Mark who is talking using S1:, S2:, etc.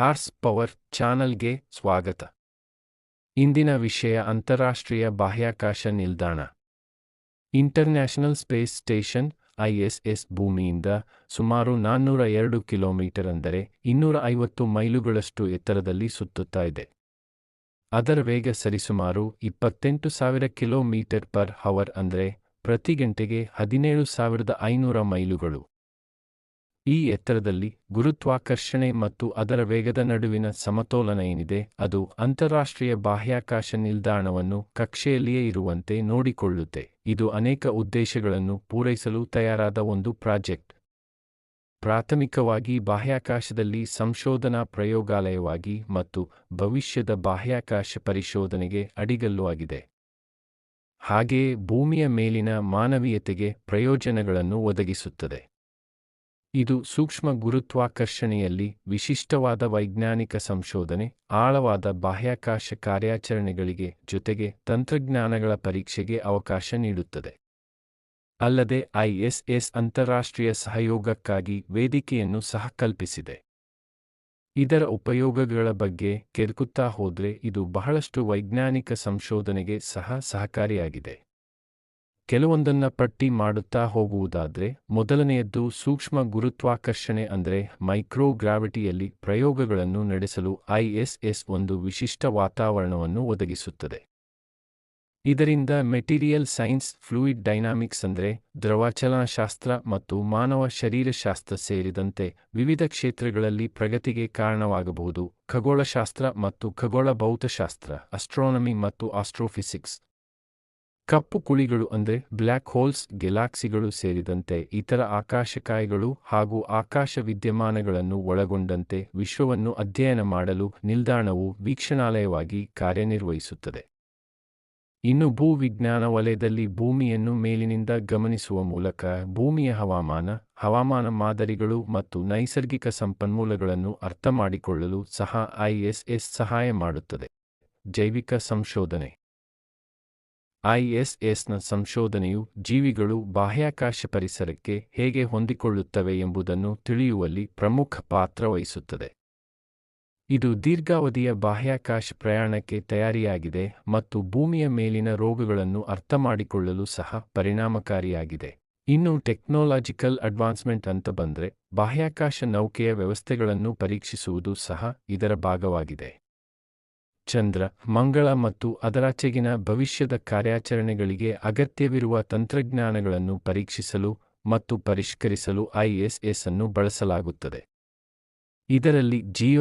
S1: Horse power ಚಾನಲ್ಗೆ ಸ್ವಾಗತ. ಇಂದಿನ ವಿಷಯ ಅಂತಾರಾಷ್ಟ್ರೀಯ ಬಾಹ್ಯಾಕಾಶ ನಿಲ್ದಾಣ. ಇಂಟರ್ನ್ಯಾಷನಲ್ ಸ್ಪೇಸ್ ಸ್ಟೇಷನ್ ಐಎಸ್ಎಸ್ ಭೂಮಿಯಿಂದ ಸುಮಾರು ನಾನ್ನೂರ ಎರಡು ಕಿಲೋಮೀಟರ್ ಅಂದರೆ ಇನ್ನೂರ ಐವತ್ತು ಮೈಲುಗಳಷ್ಟು ಎತ್ತರದಲ್ಲಿ ಸುತ್ತುತ್ತಾ ಇದೆ. ಅದರ ವೇಗ ಸರಿಸುಮಾರು ಇಪ್ಪತ್ತೆಂಟು ಸಾವಿರ ಕಿಲೋಮೀಟರ್ ಪರ್ ಹವರ್ ಅಂದರೆ ಪ್ರತಿ ಗಂಟೆಗೆ ಹದಿನೇಳು ಸಾವಿರದ ಐನೂರ ಮೈಲುಗಳು. ಈ ಎತ್ತರದಲ್ಲಿ ಗುರುತ್ವಾಕರ್ಷಣೆ ಮತ್ತು ಅದರ ವೇಗದ ನಡುವಿನ ಸಮತೋಲನ ಏನಿದೆ, ಅದು ಅಂತಾರಾಷ್ಟ್ರೀಯ ಬಾಹ್ಯಾಕಾಶ ನಿಲ್ದಾಣವನ್ನು ಕಕ್ಷೆಯಲ್ಲಿಯೇ ಇರುವಂತೆ ನೋಡಿಕೊಳ್ಳುತ್ತೆ. ಇದು ಅನೇಕ ಉದ್ದೇಶಗಳನ್ನು ಪೂರೈಸಲು ತಯಾರಾದ ಒಂದು ಪ್ರಾಜೆಕ್ಟ್. ಪ್ರಾಥಮಿಕವಾಗಿ ಬಾಹ್ಯಾಕಾಶದಲ್ಲಿ ಸಂಶೋಧನಾ ಪ್ರಯೋಗಾಲಯವಾಗಿ ಮತ್ತು ಭವಿಷ್ಯದ ಬಾಹ್ಯಾಕಾಶ ಪರಿಶೋಧನೆಗೆ ಅಡಿಗಲ್ಲು ಆಗಿದೆ ಹಾಗೆಯೇ ಭೂಮಿಯ ಮೇಲಿನ ಮಾನವೀಯತೆಗೆ ಪ್ರಯೋಜನಗಳನ್ನು ಒದಗಿಸುತ್ತದೆ. ಇದು ಸೂಕ್ಷ್ಮ ಗುರುತ್ವಾಕರ್ಷಣೆಯಲ್ಲಿ ವಿಶಿಷ್ಟವಾದ ವೈಜ್ಞಾನಿಕ ಸಂಶೋಧನೆ, ಆಳವಾದ ಬಾಹ್ಯಾಕಾಶ ಕಾರ್ಯಾಚರಣೆಗಳಿಗೆ ಜೊತೆಗೆ ತಂತ್ರಜ್ಞಾನಗಳ ಪರೀಕ್ಷೆಗೆ ಅವಕಾಶ ನೀಡುತ್ತದೆ. ಅಲ್ಲದೆ ಐಎಸ್ಎಸ್ ಅಂತಾರಾಷ್ಟ್ರೀಯ ಸಹಯೋಗಕ್ಕಾಗಿ ವೇದಿಕೆಯನ್ನು ಸಹ ಕಲ್ಪಿಸಿದೆ. ಇದರ ಉಪಯೋಗಗಳ ಬಗ್ಗೆ ಕೆರ್ಕುತ್ತಾ ಹೋದ್ರೆ ಇದು ಬಹಳಷ್ಟು ವೈಜ್ಞಾನಿಕ ಸಂಶೋಧನೆಗೆ ಸಹ ಸಹಕಾರಿಯಾಗಿದೆ. ಕೆಲವೊಂದನ್ನ ಪಟ್ಟಿ ಮಾಡುತ್ತಾ ಹೋಗುವುದಾದ್ರೆ, ಮೊದಲನೆಯದ್ದು ಸೂಕ್ಷ್ಮ ಗುರುತ್ವಾಕರ್ಷಣೆ ಅಂದರೆ ಮೈಕ್ರೋಗ್ರಾವಿಟಿಯಲ್ಲಿ ಪ್ರಯೋಗಗಳನ್ನು ನಡೆಸಲು ಐಎಸ್ಎಸ್ ಒಂದು ವಿಶಿಷ್ಟ ವಾತಾವರಣವನ್ನು ಒದಗಿಸುತ್ತದೆ. ಇದರಿಂದ ಮೆಟೀರಿಯಲ್ ಸೈನ್ಸ್, ಫ್ಲೂಯಿಡ್ ಡೈನಾಮಿಕ್ಸ್ ಅಂದರೆ ದ್ರವಚಲನಶಾಸ್ತ್ರ ಮತ್ತು ಮಾನವ ಶರೀರಶಾಸ್ತ್ರ ಸೇರಿದಂತೆ ವಿವಿಧ ಕ್ಷೇತ್ರಗಳಲ್ಲಿ ಪ್ರಗತಿಗೆ ಕಾರಣವಾಗಬಹುದು. ಖಗೋಳಶಾಸ್ತ್ರ ಮತ್ತು ಖಗೋಳ ಭೌತಶಾಸ್ತ್ರ, ಅಸ್ಟ್ರಾನಮಿ ಮತ್ತು ಆಸ್ಟ್ರೋಫಿಸಿಕ್ಸ್ ಕಪ್ಪು ಕುಳಿಗಳು ಅಂದರೆ ಬ್ಲ್ಯಾಕ್ ಹೋಲ್ಸ್, ಗೆಲಾಕ್ಸಿಗಳು ಸೇರಿದಂತೆ ಇತರ ಆಕಾಶಕಾಯಗಳು ಹಾಗೂ ಆಕಾಶ ವಿದ್ಯಮಾನಗಳನ್ನು ಒಳಗೊಂಡಂತೆ ವಿಶ್ವವನ್ನು ಅಧ್ಯಯನ ಮಾಡಲು ನಿಲ್ದಾಣವು ವೀಕ್ಷಣಾಲಯವಾಗಿ ಕಾರ್ಯನಿರ್ವಹಿಸುತ್ತದೆ. ಇನ್ನು ಭೂವಿಜ್ಞಾನ ವಲಯದಲ್ಲಿ ಭೂಮಿಯನ್ನು ಮೇಲಿನಿಂದ ಗಮನಿಸುವ ಮೂಲಕ ಭೂಮಿಯ ಹವಾಮಾನ ಹವಾಮಾನ ಮಾದರಿಗಳು ಮತ್ತು ನೈಸರ್ಗಿಕ ಸಂಪನ್ಮೂಲಗಳನ್ನು ಅರ್ಥಮಾಡಿಕೊಳ್ಳಲು ಸಹ ಐಎಸ್ಎಸ್ ಸಹಾಯ ಮಾಡುತ್ತದೆ. ಜೈವಿಕ ಸಂಶೋಧನೆ ಐಎಸ್ಎಸ್ನ ಸಂಶೋಧನೆಯು ಜೀವಿಗಳು ಬಾಹ್ಯಾಕಾಶ ಪರಿಸರಕ್ಕೆ ಹೇಗೆ ಹೊಂದಿಕೊಳ್ಳುತ್ತವೆ ಎಂಬುದನ್ನು ತಿಳಿಯುವಲ್ಲಿ ಪ್ರಮುಖ ಪಾತ್ರ ವಹಿಸುತ್ತದೆ. ಇದು ದೀರ್ಘಾವಧಿಯ ಬಾಹ್ಯಾಕಾಶ ಪ್ರಯಾಣಕ್ಕೆ ತಯಾರಿಯಾಗಿದೆ ಮತ್ತು ಭೂಮಿಯ ಮೇಲಿನ ರೋಗಗಳನ್ನು ಅರ್ಥಮಾಡಿಕೊಳ್ಳಲು ಸಹ ಪರಿಣಾಮಕಾರಿಯಾಗಿದೆ. ಇನ್ನು ಟೆಕ್ನಾಲಜಿಕಲ್ ಅಡ್ವಾನ್ಸ್ಮೆಂಟ್ ಅಂತ ಬಂದ್ರೆ ಬಾಹ್ಯಾಕಾಶ ನೌಕೆಯ ವ್ಯವಸ್ಥೆಗಳನ್ನು ಪರೀಕ್ಷಿಸುವುದು ಸಹ ಇದರ ಭಾಗವಾಗಿದೆ. ಚಂದ್ರ, ಮಂಗಳ ಮತ್ತು ಅದರಾಚೆಗಿನ ಭವಿಷ್ಯದ ಕಾರ್ಯಾಚರಣೆಗಳಿಗೆ ಅಗತ್ಯವಿರುವ ತಂತ್ರಜ್ಞಾನಗಳನ್ನು ಪರೀಕ್ಷಿಸಲು ಮತ್ತು ಪರಿಷ್ಕರಿಸಲು ಐಎಸ್ಎಸ್ ಅನ್ನು ಬಳಸಲಾಗುತ್ತದೆ. ಇದರಲ್ಲಿ ಜೀವ